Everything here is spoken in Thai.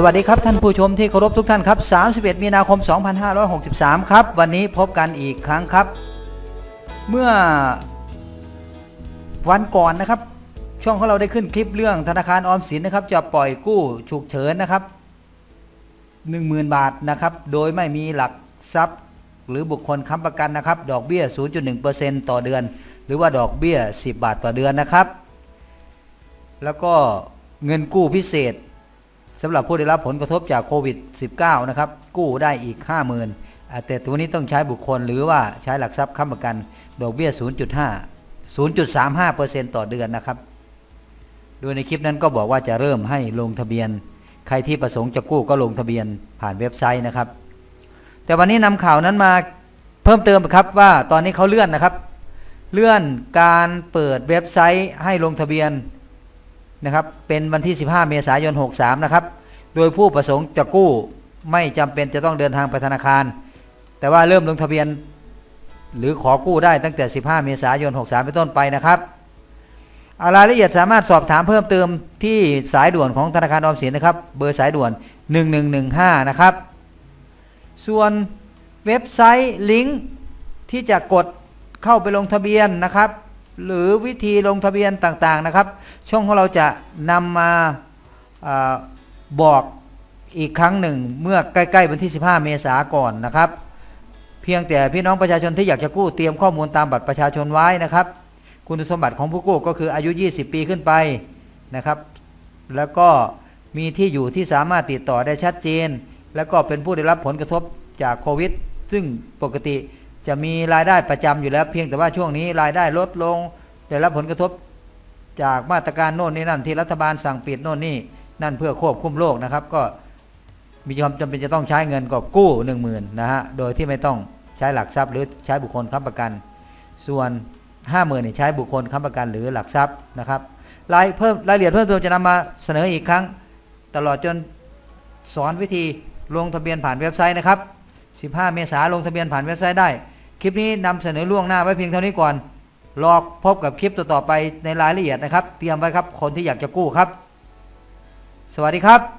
สวัสดีครับท่านผู้ชมที่เคารพทุกท่านครับ 31 มีนาคม 2563 ครับ วันนี้พบกันอีกครั้งครับ เมื่อวันก่อนนะครับ ช่องของเราได้ขึ้นคลิปเรื่องธนาคารออมสินนะครับ จะปล่อยกู้ฉุกเฉินนะครับ 10,000 บาทนะครับ โดยไม่มีหลักทรัพย์ หรือบุคคลค้ำประกันนะครับ ดอกเบี้ย 0.1%ต่อเดือน หรือว่าดอกเบี้ย 10 บาทต่อเดือนนะครับ แล้วก็เงินกู้พิเศษ สำหรับผู้ได้รับผลกระทบจากโควิด -19 นะครับ กู้ได้อีก 50,000อ่าแต่ตัวนี้ต้องใช้บุคคลหรือว่าใช้หลักทรัพย์ค้ำประกัน ดอกเบี้ย 0.5 0.35%ต่อเดือนนะครับ โดยในคลิปนั้นก็บอกว่าจะเริ่มให้ลงทะเบียน ใครที่ประสงค์จะกู้ก็ลงทะเบียนผ่านเว็บไซต์นะครับ แต่วันนี้นำข่าวนั้นมาเพิ่มเติมครับว่าตอนนี้เขาเลื่อนนะครับ เลื่อนการเปิดเว็บไซต์ให้ลงทะเบียนนะครับ เป็นวันที่ 15 เมษายน 63 นะครับ โดยผู้ประสงค์จะกู้ไม่จำเป็นจะต้องเดินทางไปธนาคาร แต่ว่าเริ่มลงทะเบียน หรือขอกู้ได้ตั้งแต่ 15 เมษายน 63 เป็นต้นไปนะครับรายละเอียดสามารถสอบถามเพิ่มเติมที่สายด่วนของธนาคารออมสินนะครับ เบอร์สายด่วน 1115 นะครับ ส่วนเว็บไซต์ลิงก์ที่จะกดเข้าไปลงทะเบียนนะครับ หรือวิธีลงทะเบียนต่างๆนะครับ ช่องของเราจะนำมาา บอกอีกครั้งหนึ่งเมื่อใกล้ๆวันที่ 15 เมษาก่อนนะครับ เพียงแต่พี่น้องประชาชนที่อยากจะกู้เตรียมข้อมูลตามบัตรประชาชนไว้นะครับ คุณสมบัติของผู้กู้ก็คืออายุ 20 ปีขึ้นไปนะครับ แล้วก็มีที่อยู่ที่สามารถติดต่อได้ชัดเจน แล้วก็เป็นผู้ได้รับผลกระทบจากโควิด ซึ่งปกติจะมีรายได้ประจำอยู่แล้ว เพียงแต่ว่าช่วงนี้รายได้ลดลง ได้รับผลกระทบจากมาตรการโน่นนี่นั่นที่รัฐบาลสั่งปิดโน่นนี่ นั่นเพื่อควบคุมโรคนะครับ ก็มีความจำเป็นจะต้องใช้เงินก็กู้ 1 0,000นะฮะโดยที่ไม่ต้องใช้หลักทรัพย์หรือใช้บุคคลค้ำประกัน ส่วน 50,000นี่ใช้บุคคลค้ำประกันหรือหลักทรัพย์นะครับรายเพิ่มรายละเอียดเพิ่มเติมจะนำมาเสนออีกครั้ง ตลอดจนสอนวิธีลงทะเบียนผ่านเว็บไซต์นะครับ 15 เมษายนลงทะเบียนผ่านเว็บไซต์ได้ คลิปนี้นำเสนอล่วงหน้าไว้เพียงเท่านี้ก่อนรอพบกับคลิปต่อๆไปในรายละเอียดนะครับ เตรียมไว้ครับคนที่อยากจะกู้ครับ สวัสดีครับ